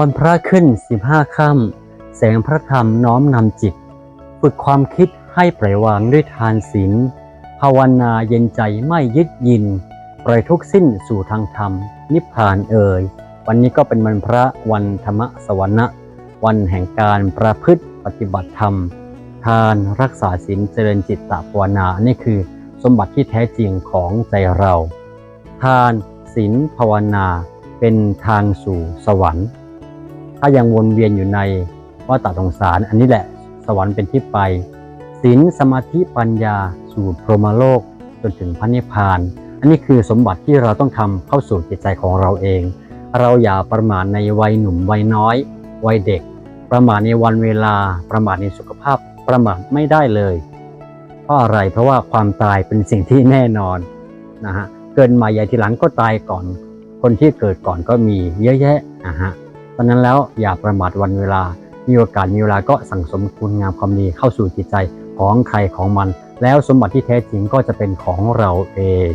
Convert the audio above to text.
วันพระขึ้นสิบห้าค่ำแสงพระธรรมน้อมนำจิต ฝึกความคิดให้ปล่อยวางด้วยทานศีลภาวนาเย็นใจไม่ยึดยิน ปล่อยทุกสิ้นสู่ทางธรรม นิพพานเอ่ย วันนี้ก็เป็นวันพระวันธรรมสวรรค์วันแห่งการประพฤติปฏิบัติธรรม ทานรักษาศีลเจริญจิตตภาวนา นี่คือสมบัติที่แท้จริงของใจเรา ทานศีลภาวนาเป็นทางสู่สวรรค์ ถ้ายังวนเวียนอยู่ในวัฏฏสงสาร อันนี้แหละสวรรค์เป็นที่ไปศีลสมาธิปัญญาสู่พรหมโลกจนถึงพระนิพพาน อันนี้คือสมบัติที่เราต้องทำเข้าสู่จิตใจของเราเอง เราอย่าประมาทในวัยหนุ่มวัยน้อย วัยเด็ก ประมาทในวันเวลา ประมาทในสุขภาพ ประมาทไม่ได้เลยเพราะอะไรเพราะว่าความตายเป็นสิ่งที่แน่นอนนะฮะเกิดมาใหญ่ทีหลังก็ตายก่อน คนที่เกิดก่อนก็มีเยอะแยะนะฮะ เพราะนั้นแล้วอย่าประมาทวันเวลา มีโอกาสมีเวลาก็สั่งสมคุณงามความดีเข้าสู่จิตใจของใครของมัน แล้วสมบัติที่แท้จริงก็จะเป็นของเราเอง